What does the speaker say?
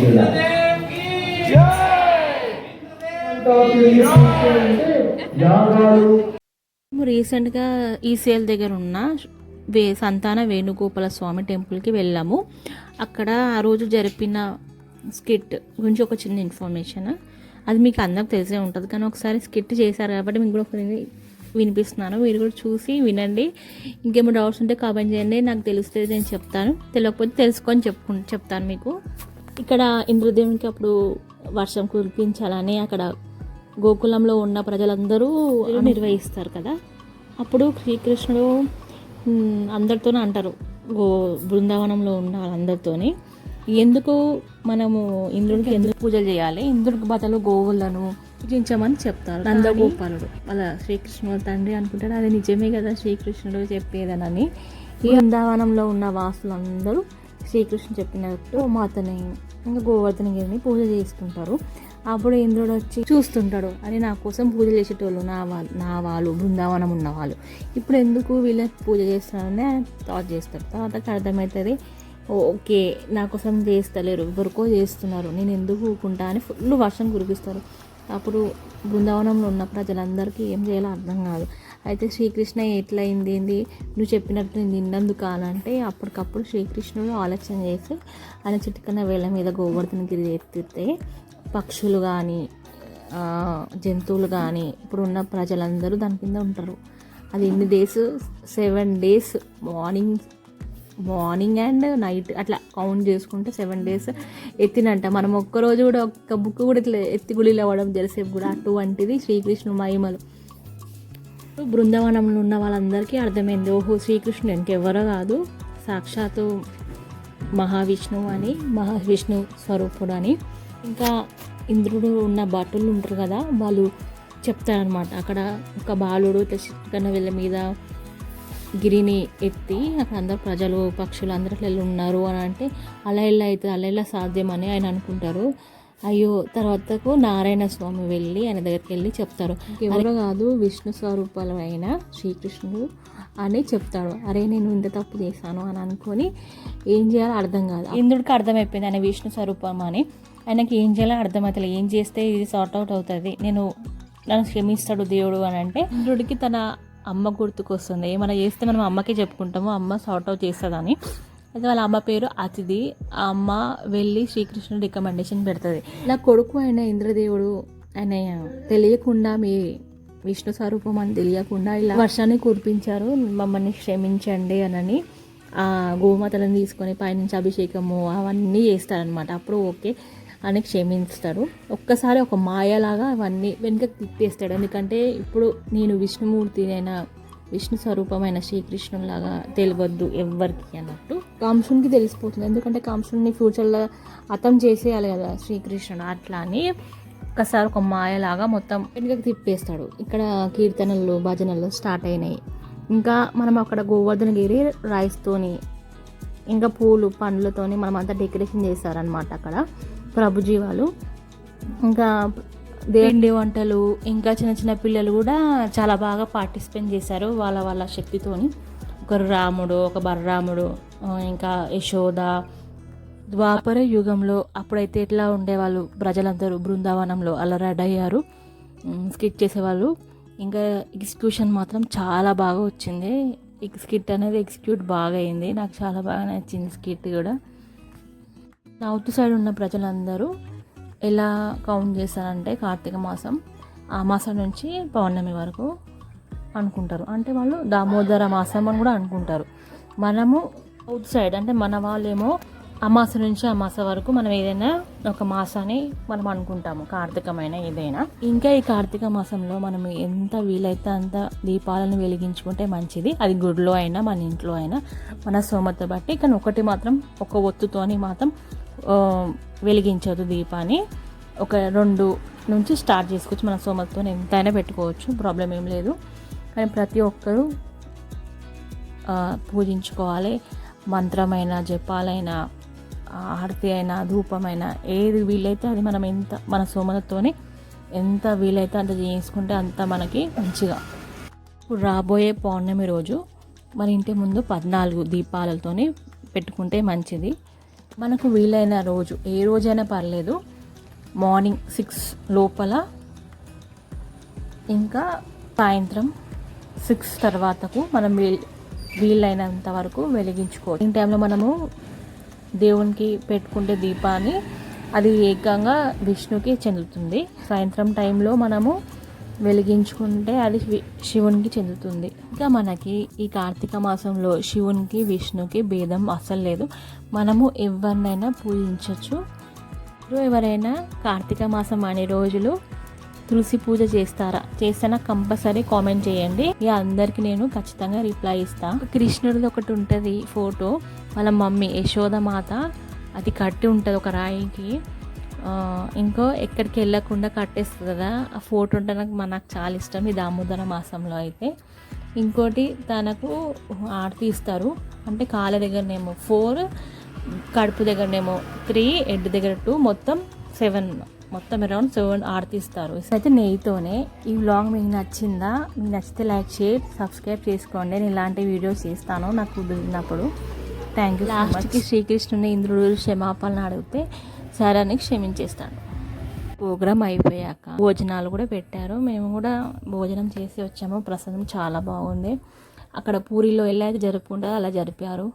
జిల్లా రీసెంట్గా ఈసీఎల్ దగ్గర ఉన్న వే సంతాన వేణుగోపాల స్వామి టెంపుల్కి వెళ్ళాము. అక్కడ ఆ రోజు జరిపిన స్కిట్ గురించి ఒక చిన్న ఇన్ఫర్మేషన్. అది మీకు అందరికి తెలిసే ఉంటుంది. కానీ ఒకసారి స్కిట్ చేశారు కాబట్టి మీకు కూడా ఒకసారి వినిపిస్తున్నాను. మీరు కూడా చూసి వినండి. ఇంకేమో డౌట్స్ ఉంటే కామెంట్ చేయండి. నాకు తెలుస్తుంది నేను చెప్తాను. తెలియకపోతే తెలుసుకొని చెప్పుకు చెప్తాను మీకు. ఇక్కడ ఇంద్రదేవునికి అప్పుడు వర్షం కురిపించాలని అక్కడ గోకులంలో ఉన్న ప్రజలందరూ నిర్వహిస్తారు కదా. అప్పుడు శ్రీకృష్ణుడు అందరితోనే అంటారు. గో బృందావనంలో ఉన్న వాళ్ళందరితోని. ఎందుకు మనము ఇంద్రుడికి ఎందుకు పూజలు చేయాలి? ఇంద్రుడికి బదులు గోవులను పూజించమని చెప్తారు. నందగోపాలుడు వాళ్ళ శ్రీకృష్ణుడు తండ్రి అనుకుంటాడు. అది నిజమే కదా శ్రీకృష్ణుడు చెప్పేదనని. ఈ బృందావనంలో ఉన్న వాసులందరూ శ్రీకృష్ణుడు చెప్పినట్టు మాతని ఇంకా గోవర్ధన గిరిని పూజ చేసుకుంటారు అప్పుడు ఇంద్రుడు వచ్చి చూస్తుంటాడు అని నా కోసం పూజ చేసేటోళ్ళు నా వాళ్ళు నా వాళ్ళు బృందావనం ఉన్న వాళ్ళు. ఇప్పుడు ఎందుకు వీళ్ళకి పూజ చేస్తానని థాట్ చేస్తారు తర్వాత అర్థమవుతుంది ఓకే నా కోసం చేస్తలేరు ఎవరికో చేస్తున్నారు. నేను ఎందుకు ఊకుంటా అని ఫుల్ వర్షం కురిపిస్తారు. అప్పుడు బృందావనంలో ఉన్న ప్రజలందరికీ ఏం చేయాలో అర్థం కాదు. అయితే శ్రీకృష్ణ ఎట్లయింది ఏంది? నువ్వు చెప్పినట్టు నేను నిన్నందుకు కానంటే అప్పటికప్పుడు శ్రీకృష్ణుడు ఆలోచన చేసి ఆయన చిటికన వేళ్ళ మీద గోవర్ధనగిరి ఎత్తితే పక్షులు కానీ జంతువులు కానీ ఇప్పుడున్న ప్రజలందరూ దాని కింద ఉంటారు. అది ఎన్ని days? Seven days morning morning and night అట్లా కౌంట్ చేసుకుంటే సెవెన్ డేస్ ఎత్తినంట. మనం ఒక్కరోజు కూడా ఒక్క బుక్ కూడా ఇట్లా ఎత్తి గుడిలో అవ్వడం తెలిసేపు కూడా అటువంటిది శ్రీకృష్ణ మహిమలు. బృందావనంలో ఉన్న వాళ్ళందరికీ అర్థమైంది ఓహో శ్రీకృష్ణుడు ఇంకెవరో కాదు సాక్షాత్తు మహావిష్ణువు అని మహావిష్ణు స్వరూపుడు అని. ఇంకా ఇంద్రుడు ఉన్న భటులు ఉంటారు కదా వాళ్ళు చెప్తారనమాట అక్కడ ఒక బాలుడు ఇట్లా చిక్కన వీళ్ళ మీద గిరిని ఎత్తి అక్కడ అందరు ప్రజలు పక్షులు అందరూ ఉన్నారు అని అంటే అలా ఇలా అవుతుంది అలా ఇలా సాధ్యమని ఆయన అనుకుంటారు. అయ్యో తర్వాతకు నారాయణ స్వామి వెళ్ళి ఆయన దగ్గరికి వెళ్ళి చెప్తారు. ఎవరో కాదు విష్ణు స్వరూపాలైన శ్రీకృష్ణుడు అని చెప్తాడు అరే నేను ఇంత తప్పు చేశాను అని అనుకొని ఏం చేయాలో అర్థం కాదు. ఇంద్రుడికి అర్థమైపోయింది ఆయన విష్ణు స్వరూపం అని. ఆయనకి ఏం చేయాలో అర్థమవుతుంది ఏం చేస్తే ఇది సార్ట్ అవుట్ అవుతుంది. నేను నన్ను క్షమిస్తాడు దేవుడు అని అంటే ఇంద్రుడికి తన అమ్మ గుర్తుకొస్తుంది. ఏమైనా చేస్తే మనం అమ్మకే చెప్పుకుంటాము. అమ్మ సార్ట్ అవుట్ చేస్తుందని. అయితే వాళ్ళ అమ్మ పేరు అతిథి. ఆ అమ్మ వెళ్ళి శ్రీకృష్ణుడు రికమెండేషన్ పెడుతుంది. నా కొడుకు అయిన ఇంద్రదేవుడు ఆయన తెలియకుండా మీ విష్ణు స్వరూపం అని తెలియకుండా ఇలా వర్షాన్ని కురిపించారు. మమ్మల్ని క్షమించండి అనని ఆ గోమాతలను తీసుకొని పైనుంచి అభిషేకము అవన్నీ చేస్తారనమాట అప్పుడు ఓకే. అని క్షమించుతాడు ఒక్కసారి ఒక మాయలాగా అవన్నీ వెనుకకు తిప్పేస్తాడు. ఎందుకంటే ఇప్పుడు నేను విష్ణుమూర్తి అయిన విష్ణు స్వరూపమైన శ్రీకృష్ణులాగా తెలియవద్దు ఎవ్వరికి అన్నట్టు కాంసునికి తెలిసిపోతుంది. ఎందుకంటే కాంసుని ఫ్యూచర్లో అతం చేసేయాలి కదా శ్రీకృష్ణుడు. అట్లా అని ఒక్కసారి ఒక మాయలాగా మొత్తం వెనుకకి తిప్పేస్తాడు. ఇక్కడ కీర్తనలు భజనలు స్టార్ట్ అయినాయి. ఇంకా మనం అక్కడ గోవర్ధనగిరి రైస్తోని ఇంకా పూలు పండ్లతోని మనం అంతా డెకరేషన్ చేశారనమాట అక్కడ. ప్రభుజీ వాళ్ళు ఇంకా దేండి వంటలు ఇంకా చిన్న చిన్న పిల్లలు కూడా చాలా బాగా పార్టిసిపేట్ చేశారు వాళ్ళ వాళ్ళ శక్తితోని. ఒకరు రాముడు ఒక బలరాముడు ఇంకా యశోద. ద్వాపర యుగంలో అప్పుడైతే ఎట్లా ఉండేవాళ్ళు? ప్రజలందరూ బృందావనంలో అలా అయ్యారు స్కిట్ చేసేవాళ్ళు. ఇంకా ఎగ్జిక్యూషన్ మాత్రం చాలా బాగా వచ్చింది. ఈ స్కిట్ అనేది ఎగ్జిక్యూట్ బాగా అయింది. నాకు చాలా బాగా నచ్చింది స్కిట్ కూడా. సౌత్ సైడ్ ఉన్న ప్రజలందరూ ఎలా కౌంట్ చేస్తారంటే కార్తీక మాసం ఆ మాసం నుంచి పౌర్ణమి వరకు అనుకుంటారు. అంటే వాళ్ళు దామోదర మాసం అని కూడా అనుకుంటారు. మనము అవుట్ సైడ్ అంటే మన వాళ్ళేమో అమాస నుంచి అమాస వరకు మనం ఏదైనా ఒక మాసాన్ని మనం అనుకుంటాము కార్తీకమైన ఏదైనా. ఇంకా ఈ కార్తీక మాసంలో మనం ఎంత వీలైతే అంత దీపాలను వెలిగించుకుంటే మంచిది. అది గుడిలో అయినా మన ఇంట్లో అయినా మన సోమత బట్టి. కానీ ఒకటి మాత్రం ఒక ఒత్తుతోని మాత్రం వెలిగించదు దీపాన్ని. ఒక రెండు నుంచి స్టార్ట్ చేసుకోవచ్చు. మన సోమతతో ఎంతైనా పెట్టుకోవచ్చు. ప్రాబ్లం ఏం లేదు. కానీ ప్రతి ఒక్కరూ పూజించుకోవాలి. మంత్రమైన జపాలైనా ఆరతి అయినా ధూపమైనా ఏది వీలైతే అది మనం ఎంత మన సోమలతోనే ఎంత వీలైతే అంత చేసుకుంటే అంత మనకి మంచిగా. ఇప్పుడు రాబోయే పౌర్ణమి రోజు మన ఇంటి ముందు పద్నాలుగు దీపాలతోని పెట్టుకుంటే మంచిది. మనకు వీలైన రోజు ఏ రోజైనా పర్లేదు మార్నింగ్ సిక్స్ లోపల ఇంకా సాయంత్రం సిక్స్ తర్వాతకు మనం వీల్ వీలైనంత వరకు వెలిగించుకోవచ్చు. ఈ టైంలో మనము దేవునికి పెట్టుకుంటే దీపాన్ని అది ఏకంగా విష్ణుకి చెందుతుంది. సాయంత్రం టైంలో మనము వెలిగించుకుంటే అది శివునికి చెందుతుంది. ఇంకా మనకి ఈ కార్తీక మాసంలో శివునికి విష్ణుకి భేదం అస్సలు లేదు. మనము ఎవరినైనా పూజించవచ్చు ఎవరైనా కార్తీక మాసం అనే రోజులు తులసి పూజ చేస్తారా? చేస్తే నాకు కంపల్సరీ కామెంట్ చేయండి. ఇక అందరికి నేను ఖచ్చితంగా రిప్లై ఇస్తాను కృష్ణుడిది ఒకటి ఉంటుంది ఫోటో. వాళ్ళ మమ్మీ యశోదమాత అది కట్టి ఉంటుంది ఒక రాయికి. ఇంకో ఎక్కడికి వెళ్ళకుండా కట్టేస్తుంది కదా. ఆ ఫోటో ఉంటే నాకు మా- నాకు చాలా ఇష్టం ఈ దామోదర మాసంలో అయితే. ఇంకోటి తనకు ఆరతి ఇస్తారు. అంటే కాళ్ళ దగ్గరనేమో ఫోర్ కడుపు దగ్గరనేమో త్రీ హెడ్ దగ్గర టూ మొత్తం సెవెన్ మొత్తం అరౌండ్ సెవెన్ ఆరతిస్తారు అయితే నెయ్యితోనే. ఈ వ్లాగ్ మీకు నచ్చిందా? మీకు నచ్చితే లైక్ షేర్ సబ్స్క్రైబ్ చేసుకోండి. నేను ఇలాంటి వీడియోస్ చేస్తాను నాకు కుదిరినప్పుడు థ్యాంక్ యూ లాస్ట్కి శ్రీకృష్ణుని ఇంద్రుడు క్షమాపణలు అడిగితే సరే అని క్షమించేస్తాను. ప్రోగ్రామ్ అయిపోయాక భోజనాలు కూడా పెట్టారు. మేము కూడా భోజనం చేసి వచ్చాము. ప్రసాదం చాలా బాగుంది. అక్కడ పూరిలో ఎలా అయితే జరుపుకుంటారో అలా జరిపారు.